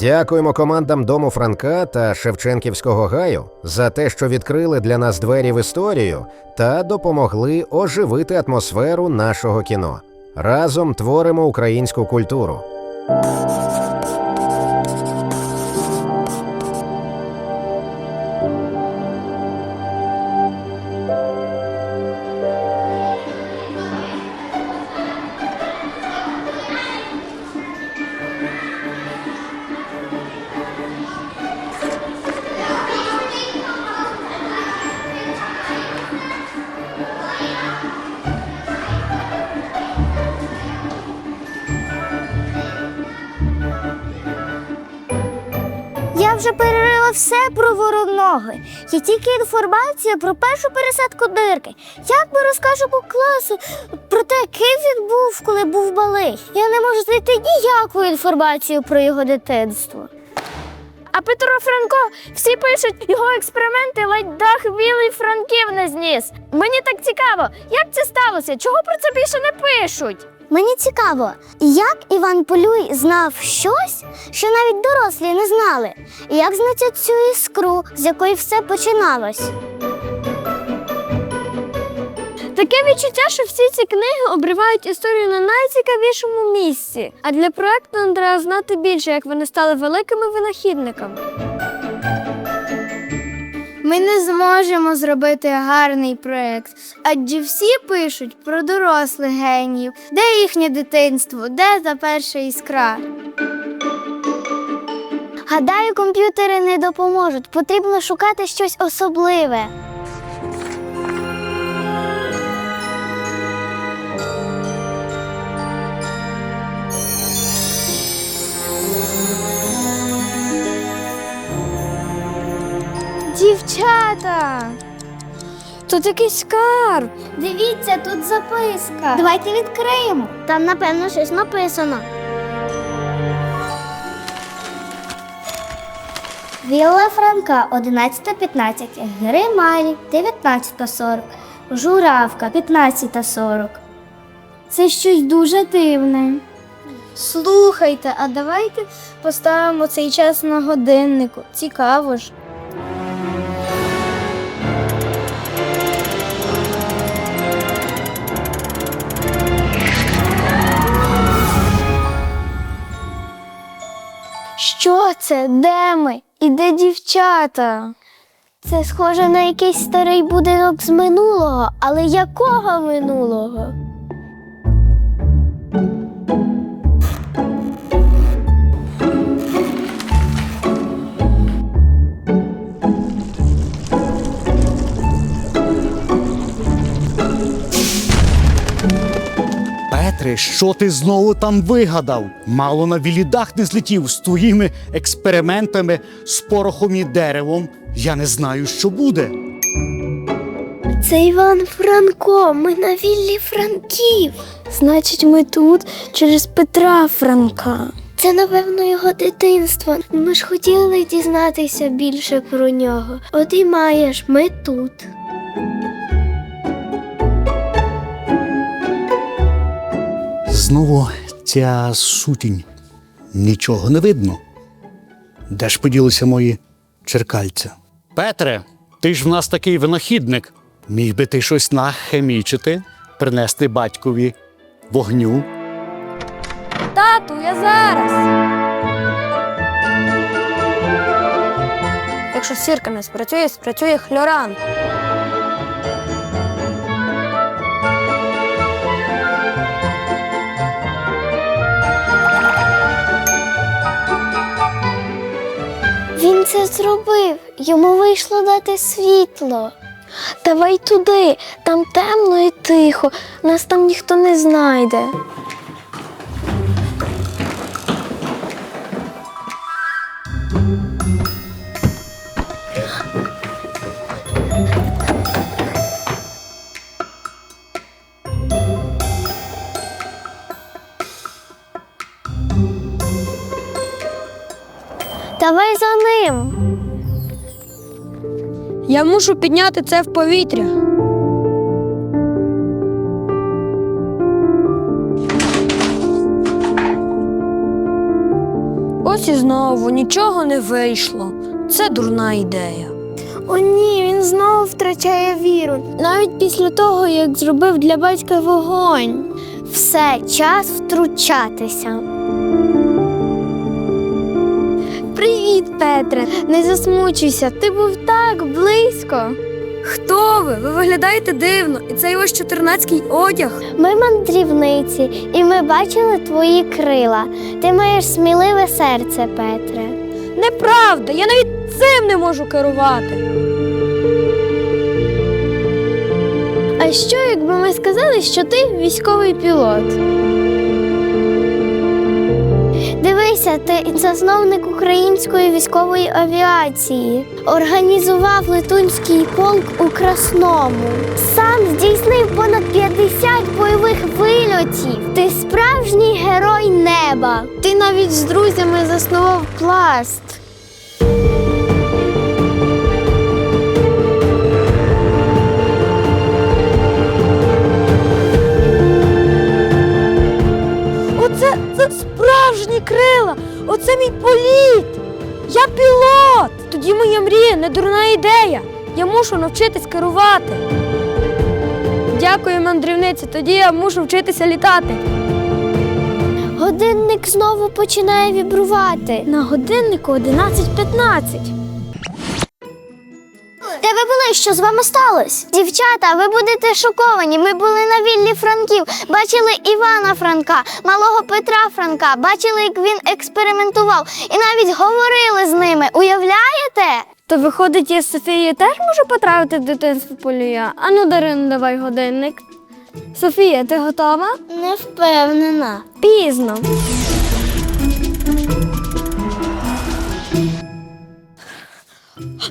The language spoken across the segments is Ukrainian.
Дякуємо командам Дому Франка та Шевченківського гаю за те, що відкрили для нас двері в історію та допомогли оживити атмосферу нашого кіно. Разом творимо українську культуру. Вже перерила все про вороноги. Є тільки інформація про першу пересадку дирки. Як би розкажу по класу про те, ким він був, коли був малий. Я не можу знайти ніяку інформацію про його дитинство. А Петро Франко всі пишуть його експерименти, ледь дах білий Франків не зніс. Мені так цікаво, як це сталося? Чого про це більше не пишуть? Мені цікаво, як Іван Полюй знав щось, що навіть дорослі не знали, і як знайти цю іскру, з якої все починалось. Таке відчуття, що всі ці книги обривають історію на найцікавішому місці. А для проекту треба знати більше, як вони стали великими винахідниками. Ми не зможемо зробити гарний проект, адже всі пишуть про дорослих геніїв, де їхнє дитинство, де та перша іскра. Гадаю, комп'ютери не допоможуть. Потрібно шукати щось особливе. Дівчата! Тут якийсь скарб. Дивіться, тут записка. Давайте відкриємо. Там, напевно, щось написано. Вілла Франка 11.15, Грималі 19.40, Журавка 15.40. Це щось дуже дивне. Слухайте, а давайте поставимо цей час на годиннику. Цікаво ж. Що це? Де ми? І де дівчата? Це схоже на якийсь старий будинок з минулого, але якого минулого? Петре, що ти знову там вигадав? Мало на вілідах не злетів з твоїми експериментами з порохом і деревом. Я не знаю, що буде. Це Іван Франко, ми на віллі Франків. Значить, ми тут через Петра Франка. Це, напевно, його дитинство. Ми ж хотіли дізнатися більше про нього. От і маєш, ми тут. Знову ця сутінь. Нічого не видно. Де ж поділися мої черкальця? Петре, ти ж в нас такий винахідник. Міг би ти щось нахемічити, принести батькові вогню. Тату, я зараз. Якщо сірка не спрацює, спрацює хлоран. Він це зробив. Йому вийшло дати світло. Давай туди, там темно і тихо, нас там ніхто не знайде. Я мушу підняти це в повітря. Ось і знову нічого не вийшло. Це дурна ідея. О ні, він знову втрачає віру, навіть після того, як зробив для батька вогонь. Все, час втручатися. Привіт, Петре. Не засмучуйся, ти був так близько. Хто ви? Ви виглядаєте дивно, і цей ось чотирнацький одяг. Ми мандрівниці, і ми бачили твої крила. Ти маєш сміливе серце, Петре. Неправда, я навіть цим не можу керувати. А що, якби ми сказали, що ти військовий пілот? Дивися, ти засновник української військової авіації. Організував летунський полк у Красному. Сам здійснив понад 50 бойових вильотів. Ти справжній герой неба. Ти навіть з друзями заснував пласт. Крила! Оце мій політ! Я пілот! Тоді моя мрія не дурна ідея. Я мушу навчитись керувати. Дякую, мандрівниці. Тоді я мушу вчитися літати. Годинник знову починає вібрувати. На годиннику 11.15. Що з вами сталося? Дівчата, ви будете шоковані. Ми були на віллі Франків, бачили Івана Франка, малого Петра Франка, бачили, як він експериментував, і навіть говорили з ними. Уявляєте? То виходить, я з Софією теж можу потрапити в дитинство полюя. Ану, Дарин, давай годинник. Софія, ти готова? Не впевнена. Пізно.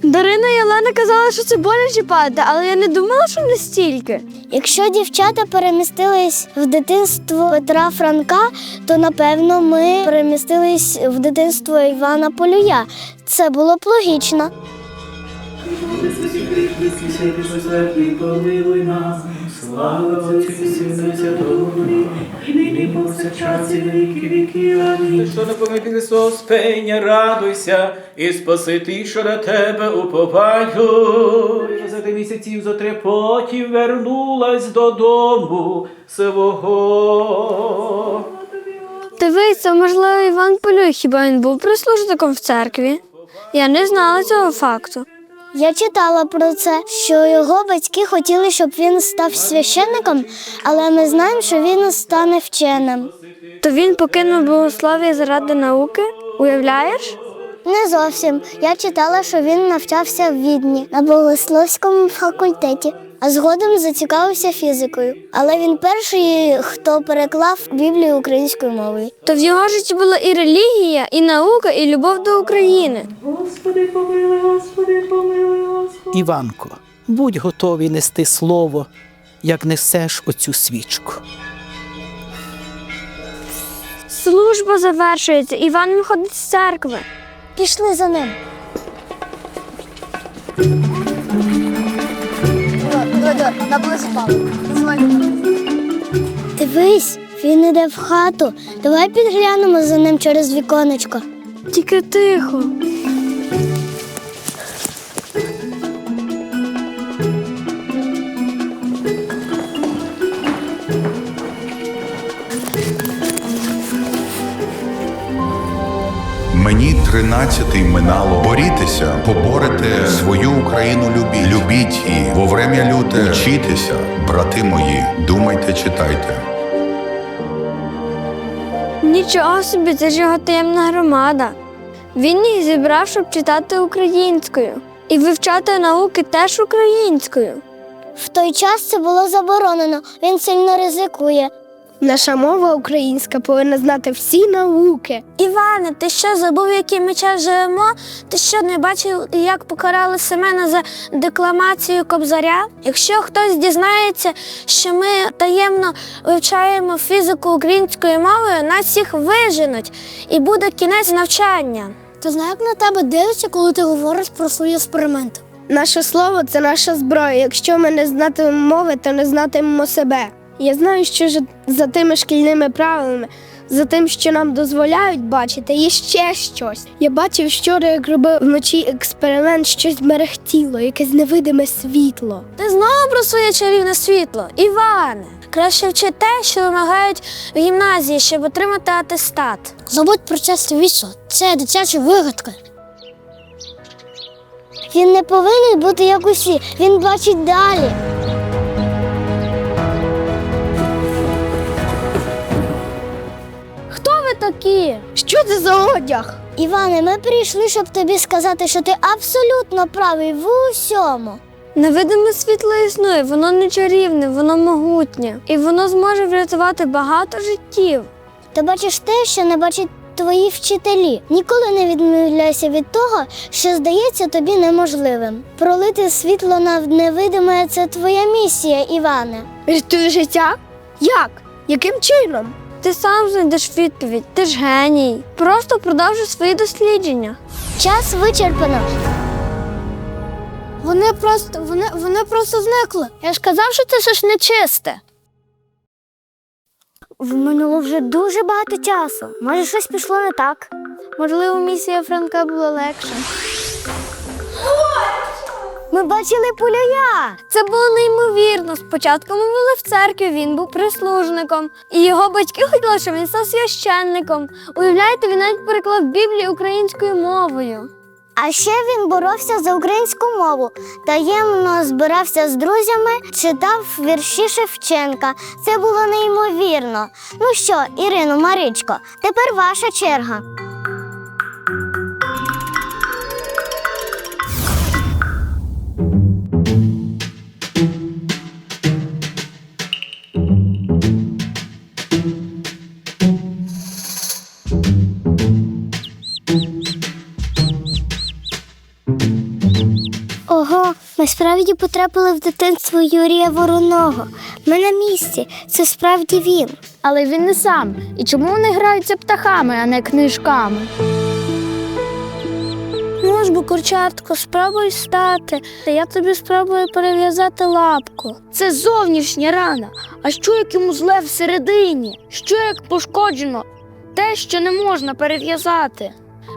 Дарина і Олена казали, що це боляче падати, але я не думала, що настільки. Якщо дівчата перемістились в дитинство Петра Франка, то напевно ми перемістились в дитинство Івана Полюя. Це було б логічно. Помилуй нас, слава Отцю Сину Святому Духу, і нині повсякчас і на віки віки. Амінь. Що не помилуй Ісус, пеня, радуйся, і спаси ти, що на тебе уповаю. За ти місяців зо три потім вернулась додому свого. Дивися, можливо, Іван Полюй, хіба він був прислужником в церкві? Я не знала цього факту. Я читала про це, що його батьки хотіли, щоб він став священником, але ми знаємо, що він стане вченим. То він покинув богослов'я заради науки? Уявляєш? Не зовсім. Я читала, що він навчався в Відні на богословському факультеті, а згодом зацікавився фізикою. Але він перший, хто переклав Біблію українською мовою. То в його житті була і релігія, і наука, і любов до України. Господи, помилуй, Господи, помилуй, Господи. Іванко, будь готовий нести слово, як несеш оцю свічку. Служба завершується, Іван виходить з церкви. Пішли за ним. Дивись, він іде в хату. Давай підглянемо за ним через віконечко. Тільки тихо. Мені тринадцятий минало. Борітеся, поборете свою Україну любіть. Любіть і во врем'я люте вчітеся, брати мої, думайте, читайте. Нічого собі, це ж його таємна громада. Він їх зібрав, щоб читати українською. І вивчати науки теж українською. В той час це було заборонено. Він сильно ризикує. Наша мова українська повинна знати всі науки. Іване, ти що забув, який ми час живемо? Ти що не бачив, як покарали Семена за декламацію кобзаря? Якщо хтось дізнається, що ми таємно вивчаємо фізику українською мовою, нас всіх виженуть і буде кінець навчання. Ти знаєш, як на тебе дивиться, коли ти говориш про свої експерименти? Наше слово це наша зброя. Якщо ми не знатимемо мови, то не знатимемо себе. Я знаю, що ж за тими шкільними правилами за тим, що нам дозволяють бачити, є ще щось. Я бачив вчора, як робив вночі експеримент, щось мерехтіло, якесь невидиме світло. Ти знову про своє чарівне світло, Іване. Краще вчи те, що вимагають в гімназії, щоб отримати атестат. Забудь про це світло. Це дитяча вигадка. Він не повинен бути як усі, він бачить далі. Такі? Що це за одяг? Іване, ми прийшли, щоб тобі сказати, що ти абсолютно правий в усьому. Невидиме світло існує, воно не чарівне, воно могутнє, і воно зможе врятувати багато життів. Ти бачиш те, що не бачать твої вчителі. Ніколи не відмовляйся від того, що здається тобі неможливим. Пролити світло на невидиме це твоя місія, Іване. Рятує життя? Як? Яким чином? Ти сам знайдеш відповідь, ти ж геній. Просто продовжуй свої дослідження. Час вичерпано. Вони просто вони, вони просто зникли. Я ж казав, що це щось нечисте. В минуло вже дуже багато часу. Може, щось пішло не так. Можливо, місія Франка була легша. Ми бачили пуляя. Це було неймовірно. Спочатку ми були в церкві, він був прислужником, і його батьки хотіли, щоб він став священником. Уявляєте, він навіть переклав Біблію українською мовою. А ще він боровся за українську мову, таємно збирався з друзями, читав вірші Шевченка. Це було неймовірно. Ну що, Ірино, Маричко, тепер ваша черга. Ми справді потрапили в дитинство Юрія Вороного. Ми на місці. Це справді він. Але він не сам. І чому вони граються птахами, а не книжками? Ну ж бо, курчатко, спробуй стати. Я тобі спробую перев'язати лапку. Це зовнішня рана. А що як йому зле всередині? Що як пошкоджено? Те, що не можна перев'язати.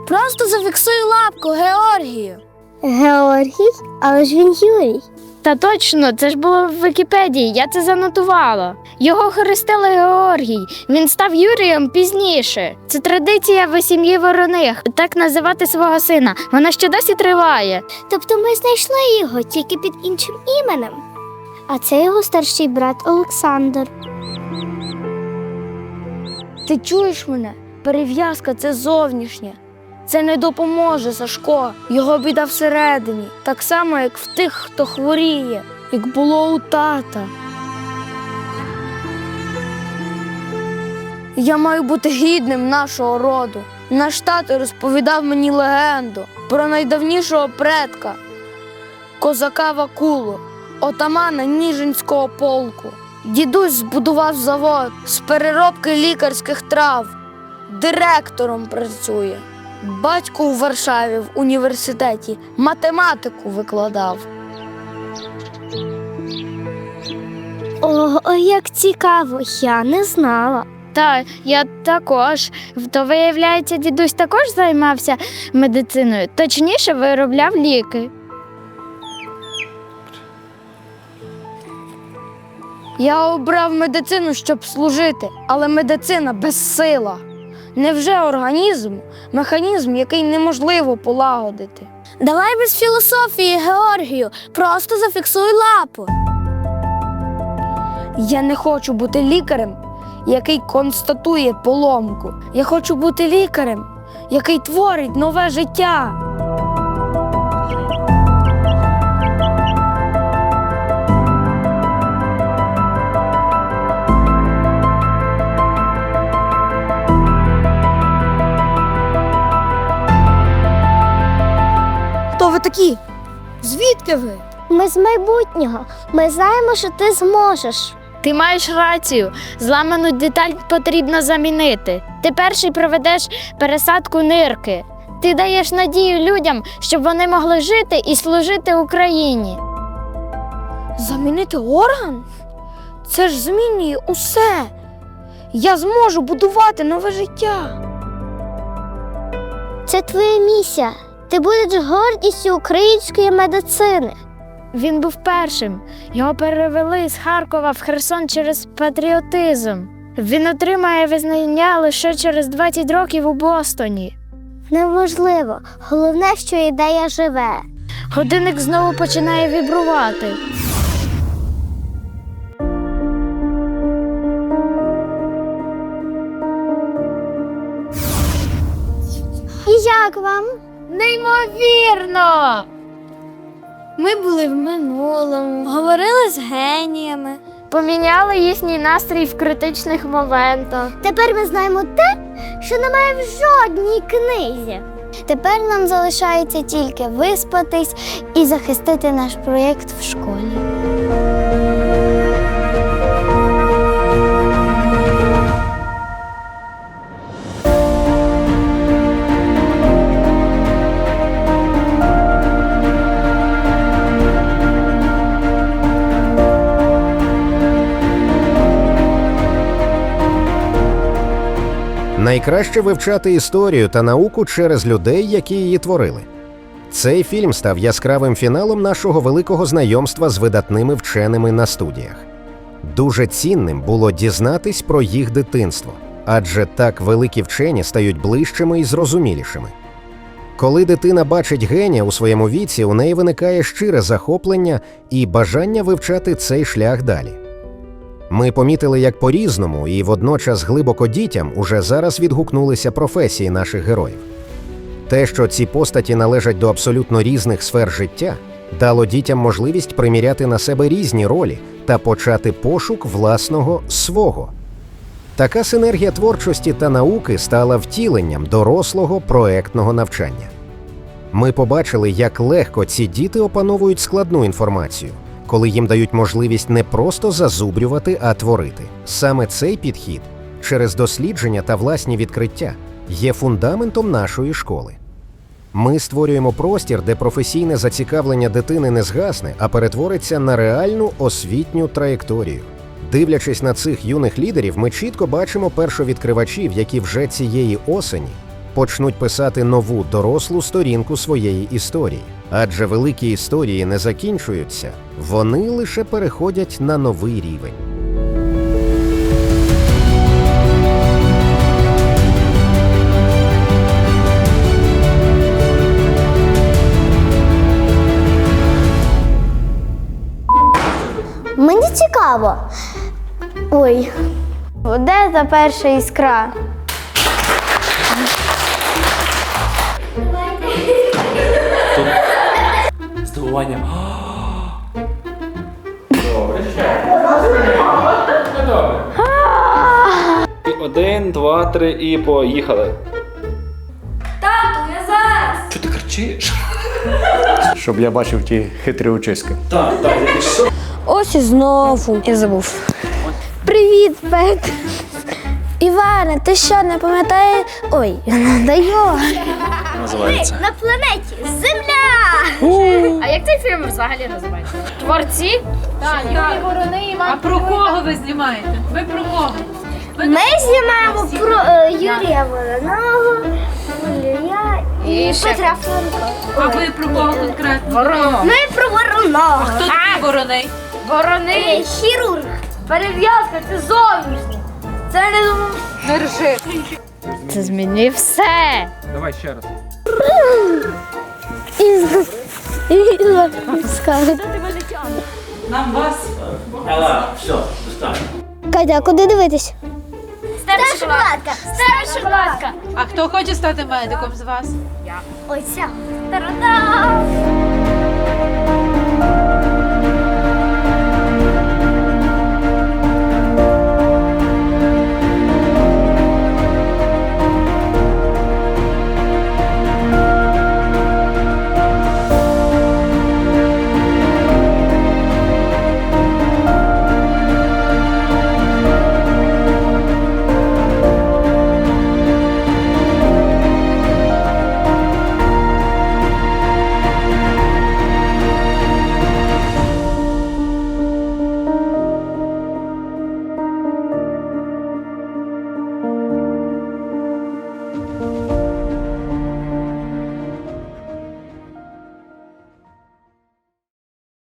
Просто зафіксуй лапку, Георгію. Георгій, але ж він Юрій. Та точно, це ж було в Вікіпедії, я це занотувала. Його хрестили Георгій. Він став Юрієм пізніше. Це традиція в сім'ї вороних, так називати свого сина. Вона ще досі триває. Тобто ми знайшли його тільки під іншим іменем. А це його старший брат Олександр. Ти чуєш мене? Перев'язка це зовнішнє. Це не допоможе Сашко. Його біда всередині, так само, як в тих, хто хворіє, як було у тата. Я маю бути гідним нашого роду. Наш тато розповідав мені легенду про найдавнішого предка козака Вакулу, отамана Ніжинського полку. Дідусь збудував завод з переробки лікарських трав, директором працює. Батько у Варшаві в університеті математику викладав. О, як цікаво, я не знала. Та я також. То виявляється, дідусь також займався медициною, точніше виробляв ліки. Я обрав медицину, щоб служити, але медицина безсила. Невже організм механізм, який неможливо полагодити? Давай без філософії, Георгію, просто зафіксуй лапу. Я не хочу бути лікарем, який констатує поломку. Я хочу бути лікарем, який творить нове життя. Такі? Звідки ви? Ми з майбутнього. Ми знаємо, що ти зможеш. Ти маєш рацію. Зламану деталь потрібно замінити. Ти перший проведеш пересадку нирки. Ти даєш надію людям, щоб вони могли жити і служити Україні. Замінити орган? Це ж змінює усе. я зможу будувати нове життя. Це твоя місія. Ти будеш гордістю української медицини. Він був першим. Його перевели з Харкова в Херсон через патріотизм. Він отримає визнання лише через 20 років у Бостоні. Неможливо. Головне, що ідея живе. Годинник знову починає вібрувати. І як вам? Неймовірно! Ми були в минулому, говорили з геніями, поміняли їхній настрій в критичних моментах. Тепер ми знаємо те, що немає в жодній книзі. Тепер нам залишається тільки виспатись і захистити наш проєкт в школі. Найкраще вивчати історію та науку через людей, які її творили. Цей фільм став яскравим фіналом нашого великого знайомства з видатними вченими на студіях. Дуже цінним було дізнатись про їх дитинство, адже так великі вчені стають ближчими і зрозумілішими. Коли дитина бачить генія у своєму віці, у неї виникає щире захоплення і бажання вивчати цей шлях далі. Ми помітили, як по-різному і водночас глибоко дітям уже зараз відгукнулися професії наших героїв. Те, що ці постаті належать до абсолютно різних сфер життя, дало дітям можливість приміряти на себе різні ролі та почати пошук власного свого. Така синергія творчості та науки стала втіленням дорослого проектного навчання. Ми побачили, як легко ці діти опановують складну інформацію, коли їм дають можливість не просто зазубрювати, а творити. Саме цей підхід через дослідження та власні відкриття є фундаментом нашої школи. Ми створюємо простір, де професійне зацікавлення дитини не згасне, а перетвориться на реальну освітню траєкторію. Дивлячись на цих юних лідерів, ми чітко бачимо першовідкривачів, які вже цієї осені почнуть писати нову дорослу сторінку своєї історії. Адже великі історії не закінчуються, вони лише переходять на новий рівень. Мені цікаво. Ой, де та перша іскра? Здивування. І Один, два, три і поїхали. Тату, я зараз! Що ти кричиш? Щоб я бачив ті хитрі очиски. Так, так, що? Ось і знову. Я забув. Привіт, Пет. Іване, ти що, не пам'ятаєш? Ой, даю. Називається. На планеті Земля! А як цей фільм взагалі називається? Творці? Так, Юрій А про кого ви знімаєте? Ви про кого? Ми знімаємо про е, Юрія Вороного, Юрія і, І ще Петра Франка. А ви про кого конкретно? Вороного. Ми про Вороного. Хто такий Вороний? Вороний. Е, Хірург. Перев'язка, це зовнішнє. Це не Держи. Це змінює все. Давай ще раз. Нам вас. все, Катя, а куди дивитись? Стара шоколадка. Стара шоколадка. А хто хоче стати медиком з вас? Ось ця. Та-ра-дам!